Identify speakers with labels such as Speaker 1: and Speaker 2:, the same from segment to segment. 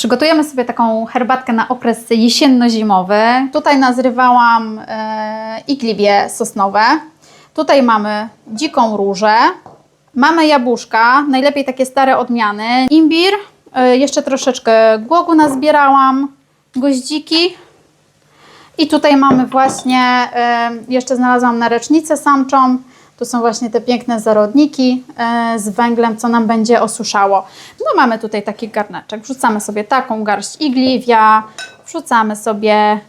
Speaker 1: Przygotujemy sobie taką herbatkę na okres jesienno-zimowy. Tutaj nazrywałam e, igliwie sosnowe. Tutaj mamy dziką różę. Mamy jabłuszka, najlepiej takie stare odmiany. Imbir, e, jeszcze troszeczkę głogu nazbierałam, goździki. I tutaj mamy właśnie, e, jeszcze znalazłam narecznicę samczą. Tu są właśnie te piękne zarodniki e, z węglem, co nam będzie osuszało. No mamy tutaj taki garneczek. Wrzucamy sobie taką garść igliwia, wrzucamy sobie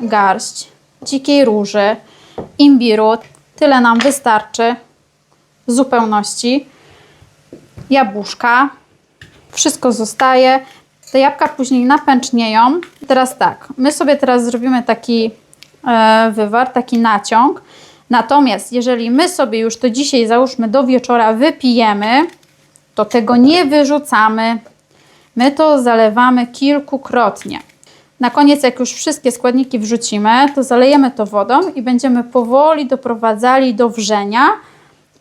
Speaker 1: garść dzikiej róży, imbiru. Tyle nam wystarczy w zupełności. Jabłuszka. Wszystko zostaje. Te jabłka później napęcznieją. Teraz tak, my sobie teraz zrobimy taki e, wywar, taki naciąg. Natomiast jeżeli my sobie już to dzisiaj, załóżmy do wieczora, wypijemy, to tego nie wyrzucamy. My to zalewamy kilkukrotnie. Na koniec, jak już wszystkie składniki wrzucimy, to zalejemy to wodą i będziemy powoli doprowadzali do wrzenia.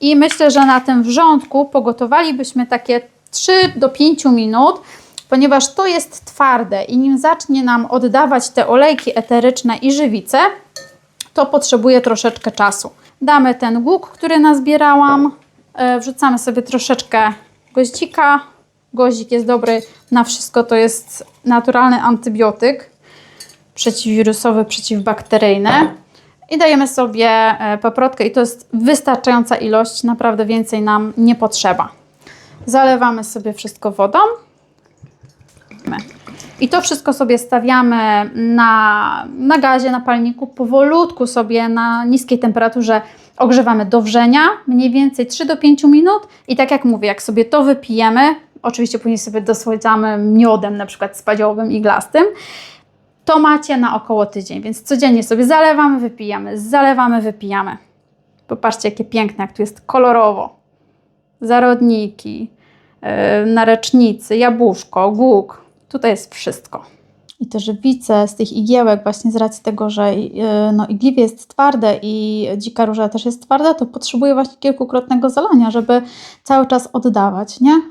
Speaker 1: I myślę, że na tym wrzątku pogotowalibyśmy takie 3 do 5 minut, ponieważ to jest twarde i nim zacznie nam oddawać te olejki eteryczne i żywice, to potrzebuje troszeczkę czasu. Damy ten łuk, który nazbierałam, e, wrzucamy sobie troszeczkę goździka. Goździk jest dobry na wszystko, to jest naturalny antybiotyk przeciwwirusowy, przeciwbakteryjny. I dajemy sobie e, paprotkę i to jest wystarczająca ilość, naprawdę więcej nam nie potrzeba. Zalewamy sobie wszystko wodą. I to wszystko sobie stawiamy na, na gazie, na palniku, powolutku sobie na niskiej temperaturze ogrzewamy do wrzenia, mniej więcej 3 do 5 minut. I tak jak mówię, jak sobie to wypijemy, oczywiście później sobie dosłodzamy miodem, na przykład spadziołowym, iglastym, to macie na około tydzień, więc codziennie sobie zalewamy, wypijamy, zalewamy, wypijamy. Popatrzcie, jakie piękne, jak tu jest kolorowo. Zarodniki, yy, narecznicy, jabłuszko, głuk. Tutaj jest wszystko. I te żywice z tych igiełek, właśnie z racji tego, że yy, no, igliwie jest twarde i dzika róża też jest twarda, to potrzebuje właśnie kilkukrotnego zalania, żeby cały czas oddawać, nie?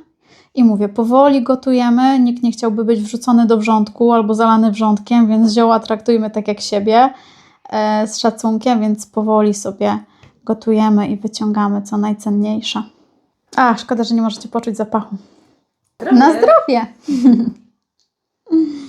Speaker 1: I mówię, powoli gotujemy, nikt nie chciałby być wrzucony do wrzątku albo zalany wrzątkiem, więc zioła traktujmy tak jak siebie, e, z szacunkiem, więc powoli sobie gotujemy i wyciągamy co najcenniejsze. A, szkoda, że nie możecie poczuć zapachu. Na zdrowie! Mm-hmm.